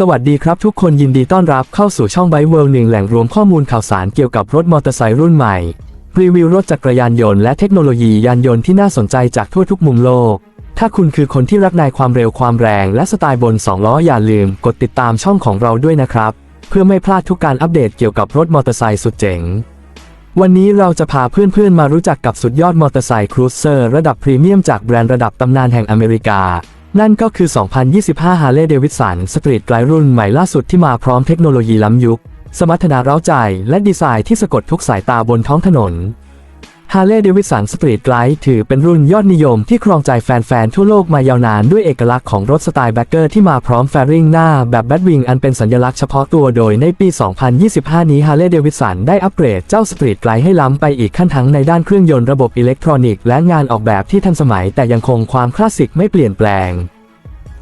สวัสดีครับทุกคนยินดีต้อนรับเข้าสู่ช่องไบเวิลด์หนึ่งแหล่งรวมข้อมูลข่าวสารเกี่ยวกับรถมอเตอร์ไซค์รุ่นใหม่ รีวิวรถจักรยานยนต์และเทคโนโลยียานยนต์ที่น่าสนใจจากทั่วทุกมุมโลก ถ้าคุณคือคนที่รักในความเร็วความแรงและสไตล์บน 2 ล้ออย่าลืมกดติดตามช่องของเราด้วยนะครับ เพื่อไม่พลาดทุกการอัปเดตเกี่ยวกับรถมอเตอร์ไซค์สุดเจ๋ง วันนี้เราจะพาเพื่อนๆมารู้จักกับสุดยอดมอเตอร์ไซค์ครูเซอร์ระดับพรีเมียมจากแบรนด์ระดับตำนานแห่งอเมริกา นั่นก็คือ 2025 Harley Davidson Street Glide รุ่นใหม่ล่าสุดที่มาพร้อมเทคโนโลยีล้ำยุค สมรรถนะเร้าใจ และดีไซน์ที่สะกดทุกสายตาบนท้องถนน Harley Davidson Street Glide ถือเป็นรุ่นยอดนิยมที่ครองใจแฟนๆ ทั่วโลกมายาวนานด้วยเอกลักษณ์ของรถสไตล์แบ็คเกอร์ที่มาพร้อมแฟริงหน้าแบบแบทวิงอันเป็นสัญลักษณ์เฉพาะตัวโดยในปี 2025 นี้ Harley Davidson ได้อัปเกรดเจ้า Street Glide ให้ล้ำไปอีกขั้นทั้งในด้านเครื่องยนต์ระบบอิเล็กทรอนิกส์และงานออกแบบที่ทันสมัยแต่ยังคงความคลาสสิกไม่เปลี่ยนแปลง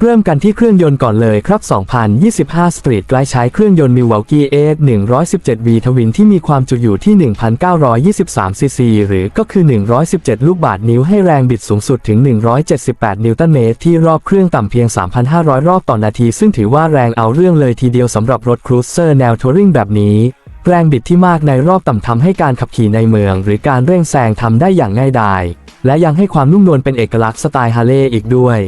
เริ่มกันที่เครื่องยนต์ก่อนเลยครับ 2025 Street ใกล้ใช้เครื่องยนต์ Milwaukee AX 117V ทวินที่มีความจุอยู่ที่ 1,923 ซีซี หรือก็คือ 117 ลูกบาศก์นิ้วให้แรงบิดสูงสุดถึง 178 นิวตันเมตร ที่รอบเครื่องต่ำเพียง 3,500 รอบต่อนาที ซึ่งถือว่าแรงเอาเรื่องเลยทีเดียวสำหรับรถครูเซอร์แนวทัวริงแบบนี้แรงบิดที่มากในรอบต่ำทำให้การขับขี่ในเมือง หรือการเร่งแซงทำได้อย่างง่ายดาย และยังให้ความนุ่มนวลเป็นเอกลักษณ์สไตล์ฮาร์เลย์อีกด้วย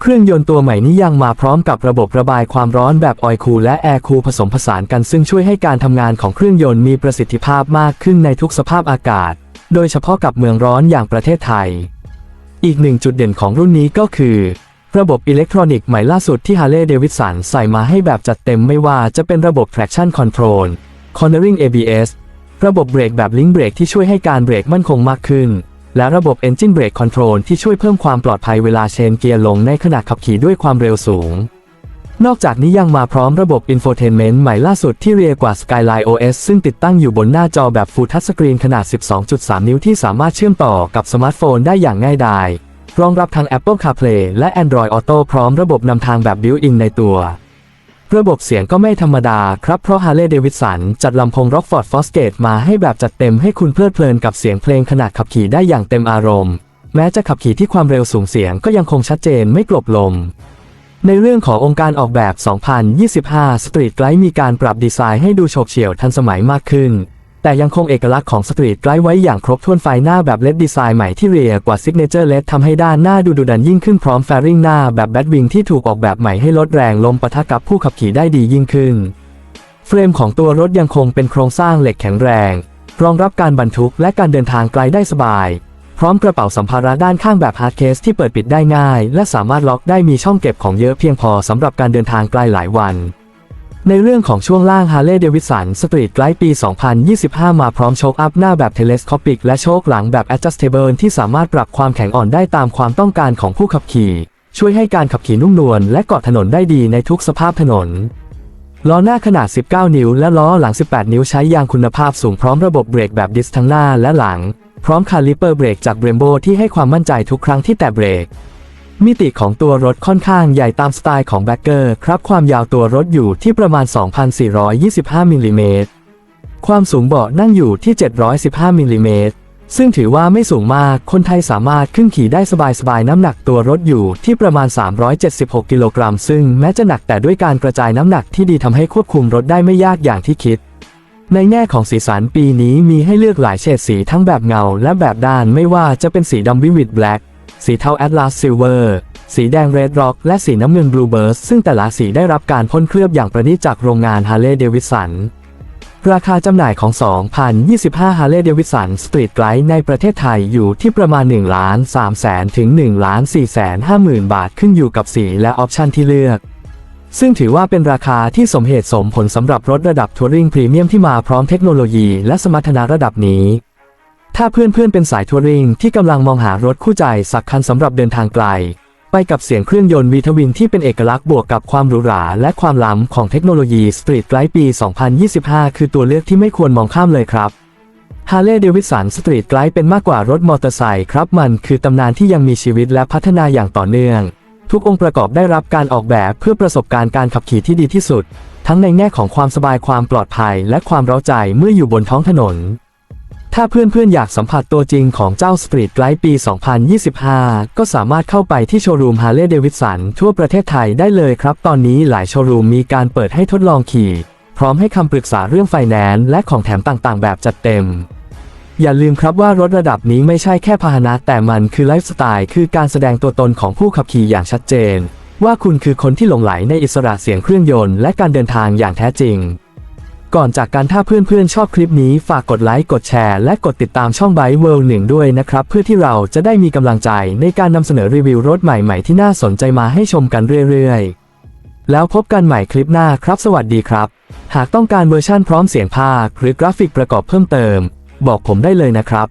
เครื่องยนต์ตัวใหม่นี้ยังมาพร้อมกับระบบระบายความร้อนแบบออยคูลและแอร์คูลผสมผสานกันซึ่งช่วยให้การทำงานของเครื่องยนต์มีประสิทธิภาพมากขึ้นในทุกสภาพอากาศ โดยเฉพาะกับเมืองร้อนอย่างประเทศไทย อีกหนึ่งจุดเด่นของรุ่นนี้ก็คือ ระบบอิเล็กทรอนิกส์ใหม่ล่าสุดที่ Harley Davidson ใส่มาให้แบบจัดเต็มไม่ว่าจะเป็นระบบ traction control cornering ABS ระบบเบรกแบบลิงก์เบรกที่ช่วยให้การเบรกมั่นคงมากขึ้น และระบบ Engine Brake Control ที่ช่วยเพิ่มความปลอดภัยเวลาเชนเกียร์ลงในขณะขับขี่ด้วยความเร็วสูง นอกจากนี้ยังมาพร้อมระบบ Infotainment ใหม่ล่าสุดที่เรียกว่า Skyline OS ซึ่งติดตั้งอยู่บนหน้าจอแบบ Full Touch Screen ขนาด 12.3 นิ้วที่สามารถเชื่อมต่อกับสมาร์ทโฟนได้อย่างง่ายดายรองรับทั้ง Apple CarPlay และ Android Auto พร้อมระบบนำทางแบบ Built-in ในตัว ระบบเสียงก็ไม่ธรรมดาครับ เพราะฮาร์เลย์เดวิดสันจัดลำโพง Rockford Fosgate มาให้แบบจัดเต็มให้คุณเพลิดเพลินกับเสียงเพลงขณะขับขี่ได้อย่างเต็มอารมณ์ แม้จะขับขี่ที่ความเร็วสูงเสียงก็ยังคงชัดเจนไม่กลบลม ในเรื่องขององค์การออกแบบ 2025 Street Glide มีการปรับดีไซน์ให้ดูโฉบเฉี่ยวทันสมัยมากขึ้น แต่ยังคงเอกลักษณ์ของ Street Glide ไว้อย่างครบถ้วนไฟหน้าแบบเลดดีไซน์ใหม่ที่เรียกว่า Signature LED ทำให้ด้านหน้าดูดุดันยิ่งขึ้นพร้อมแฟริงหน้าแบบแบทวิงที่ถูกออกแบบใหม่ให้ลดแรงลมปะทะกับผู้ขับขี่ได้ดียิ่งขึ้น เฟรมของตัวรถยังคงเป็นโครงสร้างเหล็กแข็งแรง รองรับการบรรทุกและการเดินทางไกลได้สบาย พร้อมกระเป๋าสัมภาระด้านข้างแบบฮาร์ดเคสที่เปิดปิดได้ง่าย และสามารถล็อกได้มีช่องเก็บของเยอะเพียงพอสำหรับการเดินทางไกลหลายวัน ในเรื่องของช่วงล่าง Harley Davidson Street Glide ปี 2025 มาพร้อมโชคอัพหน้าแบบ Telescopic และโชคหลังแบบ Adjustable ที่สามารถปรับความแข็งอ่อนได้ตามความต้องการของผู้ขับขี่ ช่วยให้การขับขี่นุ่มนวลและเกาะถนนได้ดีในทุกสภาพถนน ล้อหน้าขนาด 19 นิ้ว และล้อหลัง 18 นิ้วใช้ยางคุณภาพสูงพร้อมระบบเบรกแบบดิสทั้งหน้าและหลัง พร้อมคาลิเปอร์เบรกจากเบรมโบที่ให้ความมั่นใจทุกครั้งที่แตะเบรก มิติของตัวรถค่อนข้างใหญ่ตามสไตล์ของแบ็คเกอร์ครับความยาวตัวรถอยู่ที่ประมาณ 2,425มิลลิเมตรความสูงเบาะนั่งอยู่ที่ 715มิลลิเมตรซึ่งถือว่าไม่สูงมาก คนไทยสามารถขึ้นขี่ได้สบายๆ น้ำหนักตัวรถอยู่ที่ประมาณ 376 กิโลกรัม ซึ่งแม้จะหนักแต่ด้วยการกระจายน้ำหนักที่ดีทำให้ควบคุมรถได้ไม่ยากอย่างที่คิด ในแง่ของสีสันปีนี้มีให้เลือกหลายเฉดสีทั้งแบบเงาและแบบด้านไม่ว่าจะเป็นสีดำวิวิดแบล็ก สีเทาแอตลาสซิลเวอร์ สีแดงเรดร็อกและสีน้ำเงินบลูเบิร์สซึ่งแต่ละสีได้รับการพ่นเคลือบอย่างประณีตจากโรงงานฮาร์เลย์เดวิสัน ราคาจำหน่ายของ 2025 Harley Davidson Street Glide ในประเทศไทยอยู่ที่ประมาณ1ล้าน3แสนถึง1ล้าน4แสน5หมื่นบาทขึ้นอยู่กับสีและออปชันที่เลือกซึ่งถือว่าเป็นราคาที่สมเหตุสมผลสำหรับรถระดับทัวริงพรีเมียมที่มาพร้อมเทคโนโลยีและสมรรถนะระดับนี้ ถ้าเพื่อนๆเป็นสายทัวริงที่กำลังมองหารถคู่ใจสักคันสำหรับเดินทางไกล ไปกับเสียงเครื่องยนต์วีทวินที่เป็นเอกลักษณ์บวกกับความหรูหราและความล้ำของเทคโนโลยี Street Glide ปี 2025 คือตัวเลือกที่ไม่ควรมองข้ามเลยครับ Harley Davidson Street Glide เป็นมากกว่ารถมอเตอร์ไซค์ครับมันคือตำนานที่ยังมีชีวิตและพัฒนาอย่างต่อเนื่อง ทุกองค์ประกอบได้รับการออกแบบเพื่อประสบการณ์การขับขี่ที่ดีที่สุด ทั้งในแง่ของความสบายความปลอดภัย และความเร้าใจเมื่ออยู่บนท้องถนน ถ้าเพื่อนๆ อยากสัมผัสตัวจริงของเจ้า Street Glide ปี 2025 ก็สามารถเข้าไปที่โชว์รูม Harley Davidson ทั่วประเทศไทยได้เลยครับ ตอนนี้หลายโชว์รูมมีการเปิดให้ทดลองขี่ พร้อมให้คำปรึกษาเรื่องไฟแนนซ์และของแถมต่างๆ แบบจัดเต็ม อย่าลืมครับว่ารถระดับนี้ไม่ใช่แค่พาหนะแต่มันคือไลฟ์สไตล์ คือการแสดงตัวตนของผู้ขับขี่อย่างชัดเจน ว่าคุณคือคนที่หลงไหลในอิสระเสียงเครื่องยนต์และการเดินทางอย่างแท้จริง ก่อนจากการถ้าเพื่อนๆชอบคลิปนี้ฝากกดไลค์กดแชร์และกดติดตามช่องไบเวิลด์หนึ่งด้วยนะครับ เพื่อที่เราจะได้มีกำลังใจในการนำเสนอรีวิวรถใหม่ๆที่น่าสนใจมาให้ชมกันเรื่อยๆ แล้วพบกันใหม่คลิปหน้าครับ สวัสดีครับ หากต้องการเวอร์ชั่นพร้อมเสียงภาค หรือกราฟิกประกอบเพิ่มเติม บอกผมได้เลยนะครับ